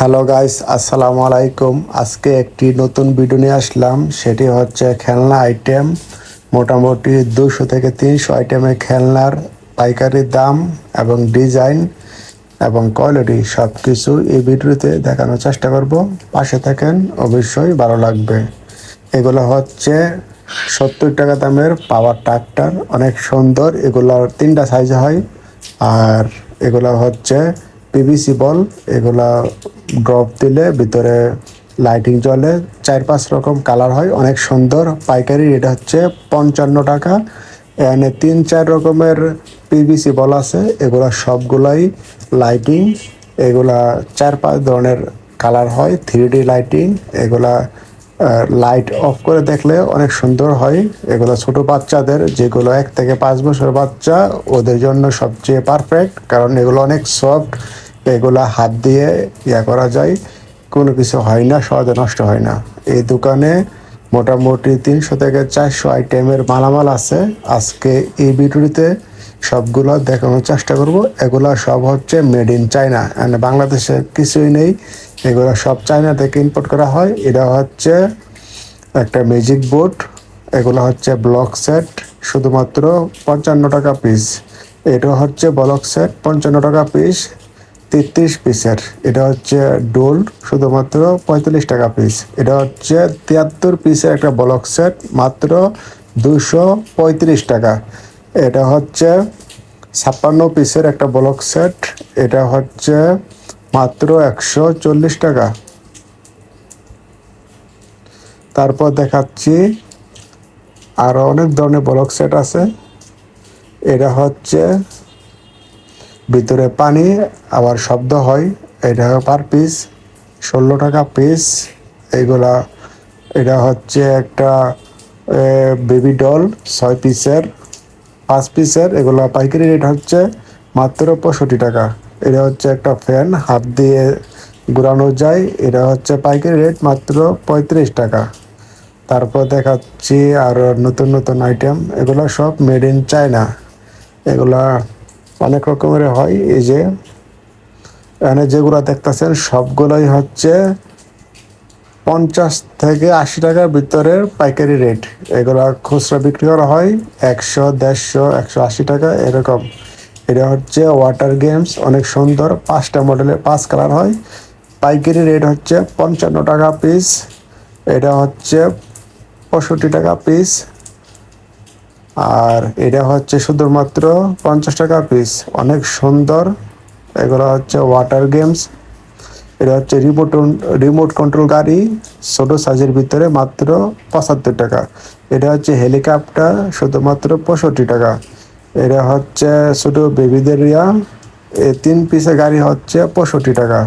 Hello guys আসসালামু আলাইকুম আজকে একটি নতুন ভিডিও নিয়ে আসলাম। সেটি হচ্ছে খেলনা আইটেম মোটামুটি দুশো থেকে তিনশো আইটেমে খেলনার পাইকারি দাম এবং ডিজাইন এবং কোয়ালিটি সব কিছু এই ভিডিওতে দেখানোর চেষ্টা করব। পাশে থাকেন, অবশ্যই ভালো লাগবে। এগুলো হচ্ছে সত্তর টাকা দামের পাওয়ার ট্রাক্টর অনেক সুন্দর। এগুলোর তিনটা সাইজ হয়। আর এগুলো হচ্ছে পিভিসি বল এগুলা ড্রপ দিলে, ভিতরে লাইটিং জ্বলে চার পাঁচ রকম কালার হয়, অনেক সুন্দর। পাইকারি রেট হচ্ছে পঞ্চান্ন টাকা। এখানে তিন চার রকমের পিভিসি বল আছে, এগুলা সবগুলাই লাইটিং এগুলা চার পাঁচ ধরনের কালার হয় থ্রি ডি লাইটিং এগুলা লাইট অফ করে দেখলে অনেক সুন্দর হয়। এগুলো ছোট বাচ্চাদের, যেগুলো এক থেকে পাঁচ বছর বাচ্চা, ওদের জন্য সবচেয়ে পারফেক্ট কারণ এগুলো অনেক সফট এগুলা হাত দিয়ে ইয়া করা যায়, কোনো কিছু হয় না, সহজে নষ্ট হয় না। এই দোকানে মোটামুটি তিনশো থেকে চারশো আইটেমের মালামাল আছে। আজকে এই ভিডিওতে সবগুলো দেখানোর চেষ্টা করব। এগুলা সব হচ্ছে মেড ইন চায়না। মানে বাংলাদেশে কিছুই নেই। এগুলো সব চায়না থেকে ইম্পোর্ট করা হয়। এটা হচ্ছে একটা ম্যাজিক বোর্ড এগুলো হচ্ছে ব্লক সেট শুধুমাত্র পঞ্চান্ন টাকা পিস এটা হচ্ছে ব্লক সেট পঞ্চান্ন টাকা পিস তেত্রিশ পিসের। এটা হচ্ছে ডোল, শুধুমাত্র পঁয়তাল্লিশ টাকা পিস এটা হচ্ছে তিয়াত্তর পিসের একটা ব্লক সেট মাত্র দুশো পঁয়ত্রিশ টাকা। এটা হচ্ছে ছাপ্পান্ন পিসের একটা ব্লক সেট এটা হচ্ছে মাত্র একশো চল্লিশ টাকা। তারপর দেখাচ্ছি আরও অনেক ধরনের ব্লক সেট আছে। এটা হচ্ছে ভিতরে পানি, আবার শব্দ হয়, এটা পার পিস ষোলো টাকা পিস এগুলা, এটা হচ্ছে একটা বেবি ডল ছয় পিসের পাঁচ পিসের এগুলো পাইকারি রেট হচ্ছে মাত্র পঁয়ষট্টি টাকা। এটা হচ্ছে একটা ফ্যান হাত দিয়ে ঘুরানো যায়, এটা হচ্ছে পাইকারি রেট মাত্র পঁয়ত্রিশ টাকা। তারপর দেখাচ্ছি আর নতুন নতুন আইটেম এগুলো সব মেড ইন চায়না এগুলা অনেক রকমের হয়। এই যে, এখানে যেগুলো দেখতেছেন, সবগুলোই হচ্ছে পঞ্চাশ থেকে আশি টাকার ভিতরে পাইকারি রেট এগুলো খুচরা বিক্রি করা হয় একশো, দেড়শো, একশো আশি টাকা, এরকম। এটা হচ্ছে ওয়াটার গেমস অনেক সুন্দর। পাঁচটা মডেলের পাঁচ কালার হয়। পাইকারি রেট হচ্ছে পঞ্চান্ন টাকা পিস এটা হচ্ছে পঁয়ষট্টি টাকা পিস আর এটা হচ্ছে শুধুমাত্র পঞ্চাশ টাকা পিস অনেক সুন্দর। এগুলো হচ্ছে ওয়াটার গেমস এটা হচ্ছে রিমোট রিমোট কন্ট্রোল গাড়ি। ছোটো সাইজের ভিতরে মাত্র পঁচাত্তর টাকা। এটা হচ্ছে হেলিকপ্টার শুধুমাত্র পঁয়ষট্টি টাকা। এটা হচ্ছে ছোটো বেবিদের ইয়া এই তিন পিসের গাড়ি হচ্ছে পঁয়ষট্টি টাকা।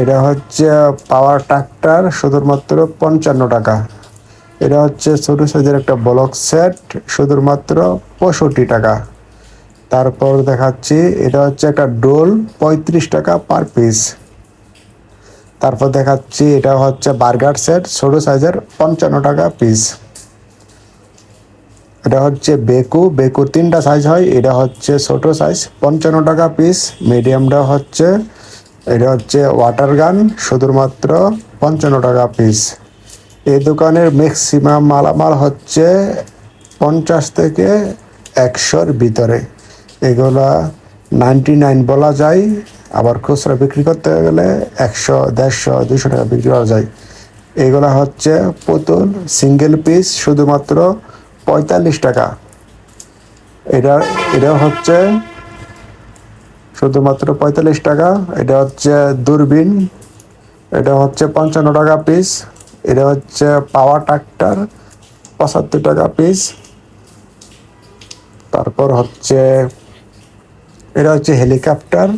এটা হচ্ছে পাওয়ার ট্রাক্টর শুধুমাত্র পঞ্চান্ন টাকা। এটা হচ্ছে ছোটো সাইজের একটা ব্লক সেট, শুধুমাত্র পঁয়ষট্টি টাকা। তারপর দেখাচ্ছি, এটা হচ্ছে একটা ডোল, পঁয়ত্রিশ টাকা পার পিস। তারপর দেখাচ্ছি, এটা হচ্ছে বার্গার সেট, ছোটো সাইজের পঞ্চান্ন টাকা পিস। এটা হচ্ছে বেকু বেকু তিনটা সাইজ হয়, এটা হচ্ছে ছোট সাইজ, পঞ্চান্ন টাকা পিস। মিডিয়ামটা হচ্ছে, এটা হচ্ছে ওয়াটার গান, শুধুমাত্র পঞ্চান্ন টাকা পিস। এই দোকানের ম্যাক্সিমাম মালামাল হচ্ছে পঞ্চাশ থেকে একশোর ভিতরে। এগুলা নাইনটি নাইন বলা যায়, আবার খুচরা বিক্রি করতে গেলে একশো, দেড়শো দুশো টাকা বিক্রি করা যায়। এগুলা হচ্ছে পুতুল সিঙ্গেল পিস শুধুমাত্র পঁয়তাল্লিশ টাকা। এটা এটা হচ্ছে শুধুমাত্র পঁয়তাল্লিশ টাকা, এটা হচ্ছে দূরবীন, এটা হচ্ছে পঞ্চান্ন টাকা পিস এটা হচ্ছে পাওয়ার ট্রাক্টর, পঁচাত্তর টাকা পিস তারপর হচ্ছে, এটা হচ্ছে হেলিকপ্টার।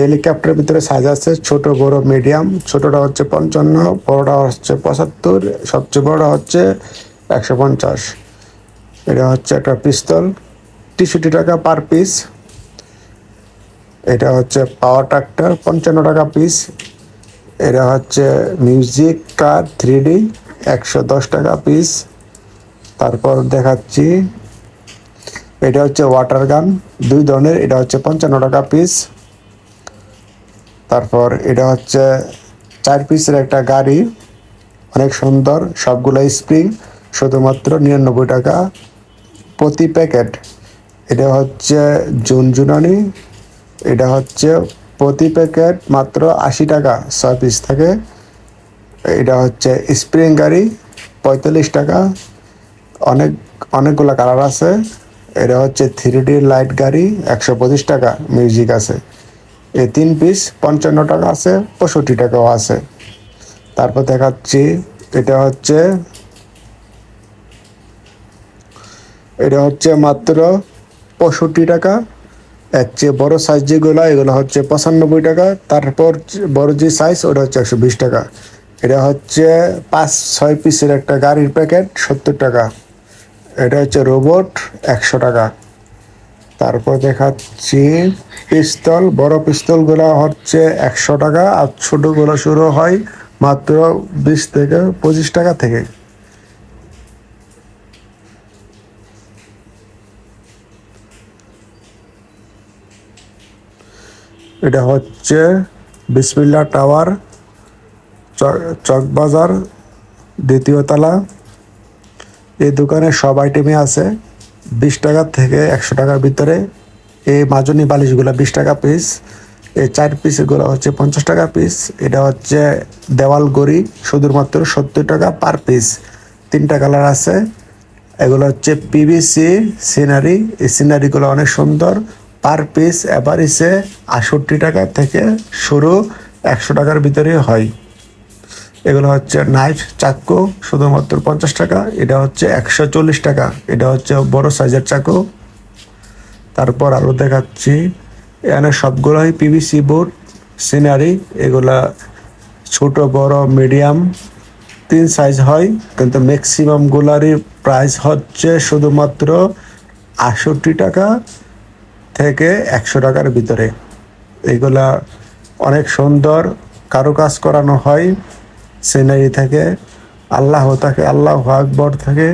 হেলিকপ্টারের ভিতরে সাইজ আছে ছোট, বড় মিডিয়াম ছোটটা হচ্ছে পঞ্চান্ন, বড়টা হচ্ছে পঁচাত্তর। সবচেয়ে বড় হচ্ছে একশো পঞ্চাশ। এটা হচ্ছে একটা পিস্তল, তেষট্টি টাকা পার পিস এটা হচ্ছে পাওয়ার ট্রাক্টর, পঞ্চান্ন টাকা পিস এটা হচ্ছে মিউজিক কার থ্রি ডি একশো দশ টাকা পিস। তারপর দেখাচ্ছি, এটা হচ্ছে ওয়াটার গান, দুই ধরনের, এটা হচ্ছে পঞ্চান্ন টাকা পিস। তারপর এটা হচ্ছে চার পিসের একটা গাড়ি, অনেক সুন্দর সবগুলো স্প্রিং, শুধুমাত্র নিরানব্বই টাকা প্রতি প্যাকেট। এটা হচ্ছে জুনজুনানি এটা হচ্ছে প্রতি প্যাকেট মাত্র আশি টাকা। ছয় পিস থাকে। এটা হচ্ছে স্প্রিং গাড়ি পঁয়তাল্লিশ টাকা। অনেক, অনেকগুলো কালার আছে। এটা হচ্ছে থ্রি ডি লাইট গাড়ি একশো পঁচিশ টাকা। মিউজিক আছে। এই তিন পিস পঞ্চান্ন টাকা আছে, পঁয়ষট্টি টাকাও আছে। তারপর দেখাচ্ছি, এটা হচ্ছে এটা হচ্ছে মাত্র পঁয়ষট্টি টাকা। এর চেয়ে বড়ো সাইজ যেগুলো, এগুলো হচ্ছে পঁচানব্বই টাকা। তারপর বড় যে সাইজ ওটা হচ্ছে একশো বিশ টাকা। এটা হচ্ছে পাঁচ, ছয় পিসের একটা গাড়ির প্যাকেট সত্তর টাকা। এটা হচ্ছে রোবট একশো টাকা। তারপর দেখাচ্ছি, পিস্তল, বড় পিস্তলগুলো হচ্ছে একশো টাকা, আর ছোটোগুলো শুরু হয় মাত্র বিশ থেকে পঁচিশ টাকা থেকে। এটা হচ্ছে বিসমিল্লা টাওয়ার চকবাজার, দ্বিতীয় তলা। এই দোকানে সব আইটেমই আছে। বিশ টাকা থেকে একশো টাকার ভিতরে। এই মাজনি বালিশগুলো বিশ টাকা পিস এই চার পিসগুলো হচ্ছে পঞ্চাশ টাকা পিস এটা হচ্ছে দেওয়াল গড়ি শুধুমাত্র সত্তর টাকা পার পিস তিনটা কালার আছে। এগুলো হচ্ছে পিভিসি সিনারি এই সিনারিগুলো অনেক সুন্দর। পার পিস এভারেজে আষট্টি টাকা থেকে শুরু একশো টাকার ভিতরে হয়। এগুলো হচ্ছে নাইফ চাকু, শুধুমাত্র পঞ্চাশ টাকা, এটা হচ্ছে একশো চল্লিশ টাকা, এটা হচ্ছে বড় সাইজের চাকু। তারপর আরও দেখাচ্ছি, এখানে সবগুলোই পিভিসি বোর্ড, সিনারি, এগুলা ছোট, বড়, মিডিয়াম, তিন সাইজ হয়, কিন্তু ম্যাক্সিমাম গুলারই প্রাইস হচ্ছে শুধুমাত্র আটষট্টি টাকা থেকে একশো টাকার ভিতরে। এগুলা অনেক সুন্দর কারুকাজ করানো হয় সিনারি থেকে, আল্লাহ থাকে আল্লাহ আকবর থাকে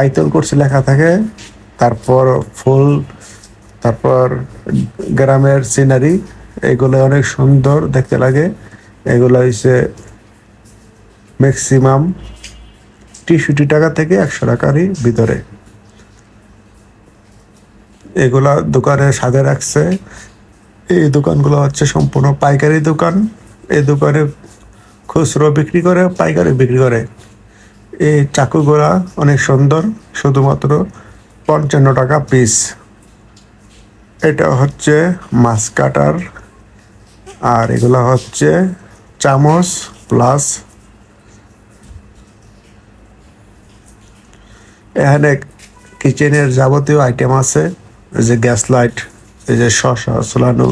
আইতল করছে লেখা থাকে, তারপর ফুল, তারপর গ্রামের সিনারি, এগুলো অনেক সুন্দর দেখতে লাগে। এগুলো হচ্ছে ম্যাক্সিমাম টিশুটি টাকা থেকে একশো টাকারই ভিতরে। এগুলা দোকানে সাজে রাখছে। এই দোকানগুলো হচ্ছে সম্পূর্ণ পাইকারি দোকান। এই দোকানে খুচরো বিক্রি করে, পাইকারি বিক্রি করে। এই চাকুগুলা অনেক সুন্দর, শুধুমাত্র পঞ্চান্ন টাকা পিস এটা হচ্ছে মাছ কাটার, আর এগুলো হচ্ছে চামচ প্লাস এখানে কিচেনের যাবতীয় আইটেম আছে। যে গ্যাস লাইট এই যে শসা সোলানো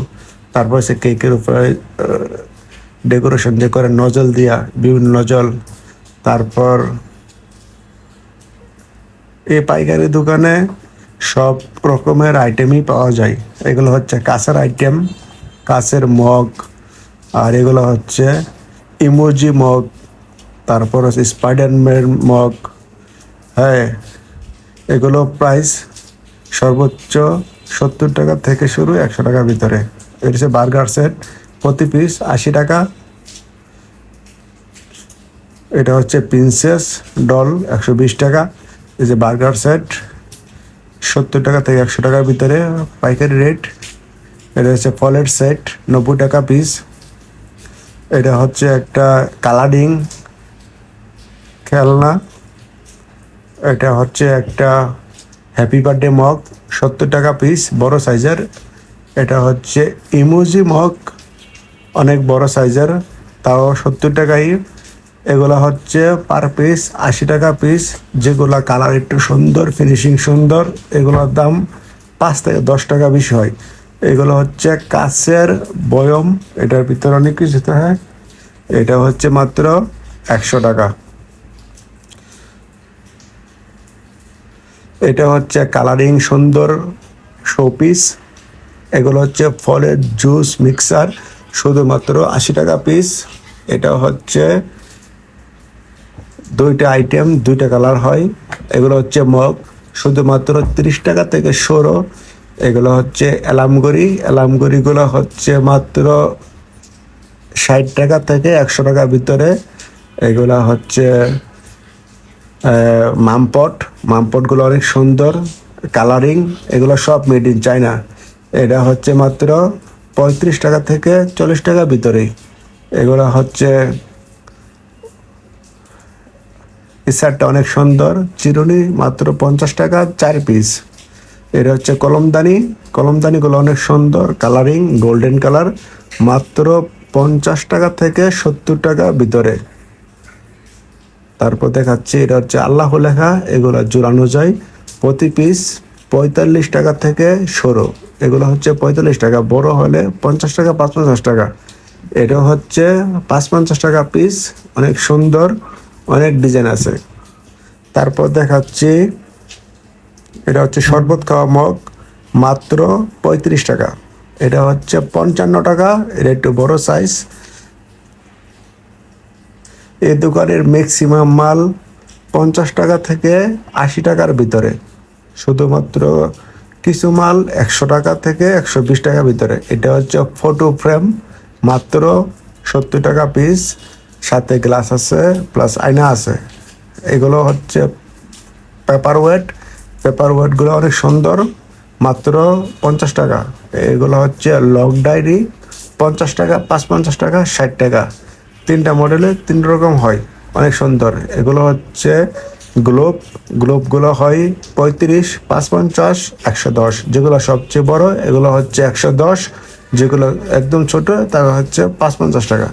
তারপর সে কেকের উপরে ডেকোরেশন যে করে নজল দিয়া, বিভিন্ন নজল তারপর এই পাইকারি দোকানে সব রকমের আইটেমই পাওয়া যায়। এগুলো হচ্ছে কাঁচের আইটেম কাঁচের মগ, আর এগুলো হচ্ছে ইমোজি মগ, তারপর হচ্ছে স্পাইডারম্যান মগ। হ্যাঁ এগুলো প্রাইস সর্বোচ্চ সত্তর টাকা থেকে শুরু একশো টাকার ভিতরে। এটা হচ্ছে বার্গার সেট, প্রতি পিস আশি টাকা। এটা হচ্ছে প্রিন্সেস ডল একশো বিশ টাকা। এই যে বার্গার সেট, সত্তর টাকা থেকে একশো টাকার ভিতরে পাইকারি রেট এটা হচ্ছে ফলের সেট, নব্বই টাকা পিস এটা হচ্ছে একটা কালারিং খেলনা। এটা হচ্ছে একটা হ্যাপি বার্থডে মগ সত্তর টাকা পিস বড় সাইজের এটা হচ্ছে ইমোজি মগ অনেক বড় সাইজের তাও সত্তর টাকাই। এগুলো হচ্ছে পার পিস আশি টাকা পিস যেগুলো কালার একটু সুন্দর ফিনিশিং সুন্দর, এগুলোর দাম পাঁচ থেকে দশ টাকা বেশি হয়। এগুলো হচ্ছে কাছের বয়ম। এটার ভিতরে অনেক কিছু থাকে। এটা হচ্ছে মাত্র একশো টাকা। এটা হচ্ছে কালারিং সুন্দর শোপিস এগুলো হচ্ছে ফলের জুস মিক্সার শুধুমাত্র আশি টাকা পিস এটা হচ্ছে দুইটা আইটেম দুইটা কালার হয়। এগুলো হচ্ছে মগ, শুধুমাত্র তিরিশ টাকা থেকে সরো এগুলো হচ্ছে অ্যালামগড়ি। অ্যালামগড়িগুলো হচ্ছে মাত্র ষাট টাকা থেকে একশো টাকার ভিতরে। এগুলা হচ্ছে মামপট, মামপটগুলো অনেক সুন্দর কালারিং এগুলো সব মেড ইন চায়না এটা হচ্ছে মাত্র পঁয়ত্রিশ টাকা থেকে চল্লিশ টাকা ভিতরেই এগুলো হচ্ছে শার্টটা অনেক সুন্দর, চিরুনি মাত্র পঞ্চাশ টাকা চার পিস এটা হচ্ছে কলমদানি, কলমদানিগুলো অনেক সুন্দর কালারিং গোল্ডেন কালার মাত্র পঞ্চাশ টাকা থেকে সত্তর টাকা ভিতরে। তারপর দেখাচ্ছি, এটা হচ্ছে আল্লাহ লেখা, এগুলো জোড়ানো যায়। প্রতি পিস পঁয়তাল্লিশ টাকা থেকে সরো। এগুলো হচ্ছে পঁয়তাল্লিশ টাকা, বড় হলে পঞ্চাশ টাকা পাঁচ পঞ্চাশ টাকা। এটা হচ্ছে পাঁচ পঞ্চাশ টাকা পিস অনেক সুন্দর, অনেক ডিজাইন আছে। তারপর দেখাচ্ছি, এটা হচ্ছে শরবত খাওয়া মগ, মাত্র পঁয়ত্রিশ টাকা। এটা হচ্ছে পঞ্চান্ন টাকা, এটা একটু বড় সাইজ এই দোকানের ম্যাক্সিমাম মাল পঞ্চাশ টাকা থেকে আশি টাকার ভিতরে। শুধুমাত্র কিছু মাল একশো টাকা থেকে একশো বিশ টাকার ভিতরে। এটা হচ্ছে ফটো ফ্রেম মাত্র সত্তর টাকা পিস সাথে গ্লাস আছে প্লাস আয়না আছে। এগুলো হচ্ছে পেপার ওয়েট পেপার ওয়েটগুলো অনেক সুন্দর, মাত্র পঞ্চাশ টাকা। এগুলো হচ্ছে লক ডায়েরি পঞ্চাশ টাকা, পাঁচ পঞ্চাশ টাকা, ষাট টাকা। তিনটা মডেলে তিন রকম হয়, অনেক সুন্দর। এগুলো হচ্ছে গ্লোব, গ্লোবগুলো হয় পঁয়ত্রিশ, পাঁচ পঞ্চাশ, একশো দশ। যেগুলো সবচেয়ে বড়, এগুলো হচ্ছে একশো দশ। যেগুলো একদম ছোট তা হচ্ছে পাঁচ পঞ্চাশ টাকা।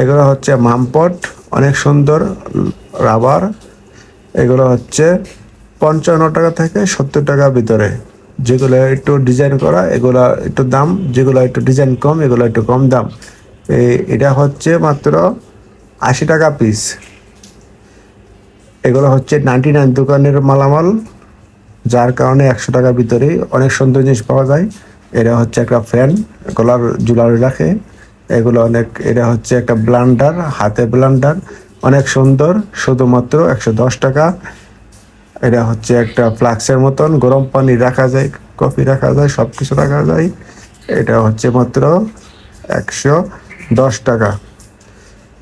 এগুলো হচ্ছে মামপট, অনেক সুন্দর, রাবার। এগুলো হচ্ছে পঞ্চান্ন টাকা থেকে সত্তর টাকার ভিতরে। যেগুলো একটু ডিজাইন করা, এগুলো একটু দাম, যেগুলো একটু ডিজাইন কম, এগুলো একটু কম দাম। এটা হচ্ছে মাত্র আশি টাকা পিস এগুলো হচ্ছে নাইনটি নাইন দোকানের মালামাল, যার কারণে একশো টাকার ভিতরে অনেক সুন্দর জিনিস পাওয়া যায়। এটা হচ্ছে একটা ফ্যান গলার জুলার রাখে। এগুলো অনেক, এটা হচ্ছে একটা ব্লান্ডার হাতে ব্লান্ডার অনেক সুন্দর, শুধুমাত্র একশো দশ টাকা। এটা হচ্ছে একটা ফ্লাক্সের মতন, গরম পানি রাখা যায় কফি রাখা যায় সব কিছু রাখা যায়। এটা হচ্ছে মাত্র একশো দশ টাকা।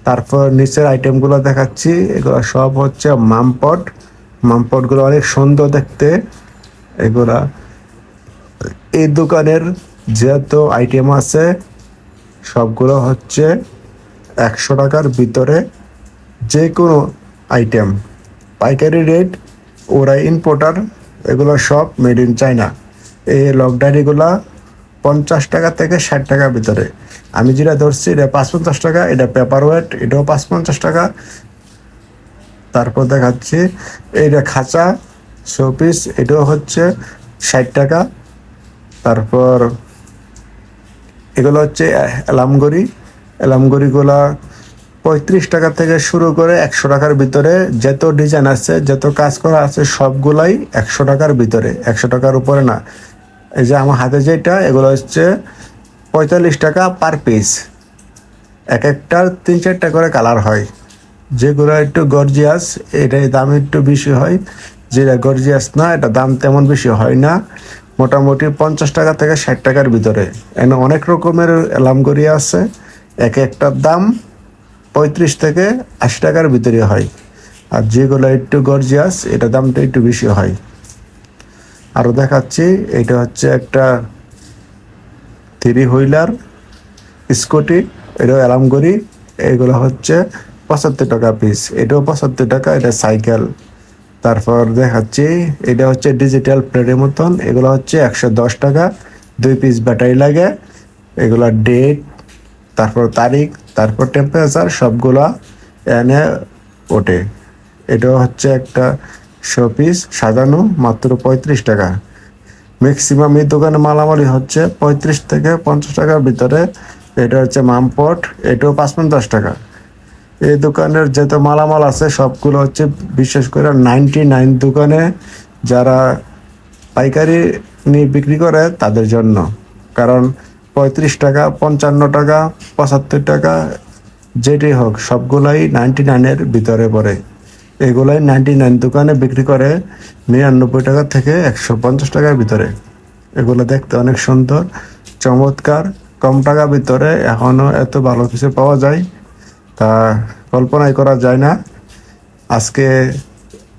তারপর নিচের আইটেমগুলো দেখাচ্ছি। এগুলো সব হচ্ছে মামপট মামপটগুলো অনেক সুন্দর দেখতে। এগুলা এই দোকানের যত আইটেম আছে, সবগুলো হচ্ছে একশো টাকার ভিতরে যে কোনো আইটেম পাইকারি রেট ওরা ইম্পোর্টার এগুলো সব মেড ইন চায়না এই লকডাউনিগুলা পঞ্চাশ টাকা থেকে ষাট টাকার ভিতরে। আমি যেটা ধরছি, এটা পাঁচ পঞ্চাশ টাকা, এটা পেপার ওয়েট এটাও পাঁচ পঞ্চাশ টাকা। তারপর দেখাচ্ছি, এইটা খাঁচা শোপিস এটাও হচ্ছে ষাট টাকা। তারপর এগুলো হচ্ছে এলামগড়ি এলামগড়িগুলা পঁয়ত্রিশ টাকা থেকে শুরু করে একশো টাকার ভিতরে। যত ডিজাইন আছে, যত কাজ করা আছে, সবগুলাই একশো টাকার ভিতরে। একশো টাকার উপরে না। এই যে আমার হাতে যেটা, এগুলো হচ্ছে পঁয়তাল্লিশ টাকা পার পিস এক একটার তিন চারটা করে কালার হয়। যেগুলো একটু গর্জিয়াস এটার দাম একটু বেশি হয়। যেটা গর্জিয়াস না এটা দাম তেমন বেশি হয় না। মোটামুটি পঞ্চাশ টাকা থেকে ষাট টাকার ভিতরে। এখানে অনেক রকমের এলামগড়ি আছে। এক একটার দাম পঁয়ত্রিশ থেকে আশি টাকার ভিতরে হয়। আর যেগুলো একটু গর্জিয়াস এটা দামটা একটু বেশি হয়। আরও দেখাচ্ছি, এটা হচ্ছে একটা থ্রি হুইলার স্কুটি, এটাও অ্যালামগড়ি এগুলো হচ্ছে পঁচাত্তর টাকা পিস এটাও পঁচাত্তর টাকা, এটা সাইকেল। তারপর দেখাচ্ছি, এটা হচ্ছে ডিজিটাল প্লেটের মতন, এগুলো হচ্ছে একশো দশ টাকা, দুই পিস ব্যাটারি লাগে, এগুলো ডেট তারপর তারিখ, তারপর টেম্পারেচার সবগুলা এনে ওঠে। এটাও হচ্ছে একটা শোপিস সাজানো মাত্র পঁয়ত্রিশ টাকা। ম্যাক্সিমাম এই দোকানে মালামালি হচ্ছে পঁয়ত্রিশ থেকে পঞ্চাশ টাকার ভিতরে। এটা হচ্ছে মামপট, এটাও পাঁচ পঞ্চাশ টাকা। এই দোকানের যত মালামাল আছে, সবগুলো হচ্ছে বিশেষ করে নাইনটি নাইন দোকানে যারা পাইকারি নিয়ে বিক্রি করে, তাদের জন্য। কারণ পঁয়ত্রিশ টাকা, পঞ্চান্ন টাকা, পঁচাত্তর টাকা যেটি হোক, সবগুলাই নাইনটি নাইনের ভিতরে পড়ে। এগুলাই নাইনটি নাইন দোকানে বিক্রি করে নিরানব্বই টাকা থেকে একশো পঞ্চাশ টাকার ভিতরে। এগুলো দেখতে অনেক সুন্দর, চমৎকার, কম টাকার ভিতরে এখনও এত ভালো কিছু পাওয়া যায় তা কল্পনাই করা যায় না। আজকে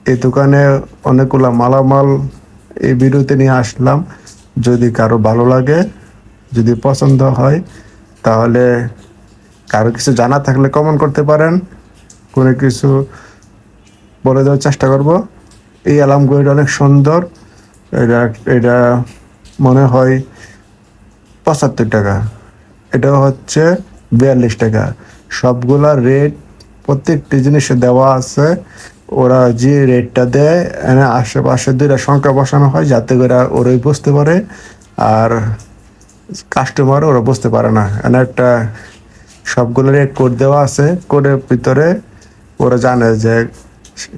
এই দোকানে অনেকগুলা মালামাল এই ভিডিওতে নিয়ে আসলাম। যদি কারও ভালো লাগে, যদি পছন্দ হয়, তাহলে কারও কিছু জানা থাকলে কমেন্ট করতে পারেন। কোনো কিছু বলে দেওয়ার চেষ্টা করব। এই অ্যালার্ম ঘড়িটা অনেক সুন্দর। এটা এটা মনে হয় পঁচাত্তর টাকা। এটা হচ্ছে বিয়াল্লিশ টাকা। সবগুলা রেট প্রত্যেকটি জিনিসে দেওয়া আছে। ওরা যে রেটটা দেয় আশেপাশে দুইটা সংখ্যা বসানো হয় যাতে করে ওরাই বুঝতে পারে। আর কাস্টমার ওরা বুঝতে পারে না। এনে একটা সবগুলো রেট কোড দেওয়া আছে। কোডের ভিতরে ওরা জানে যে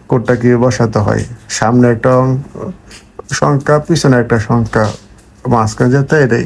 কোডটা কি বসাতে হয়। সামনে একটা সংখ্যা পিছনে একটা সংখ্যা মাঝখানে যেতে এটাই।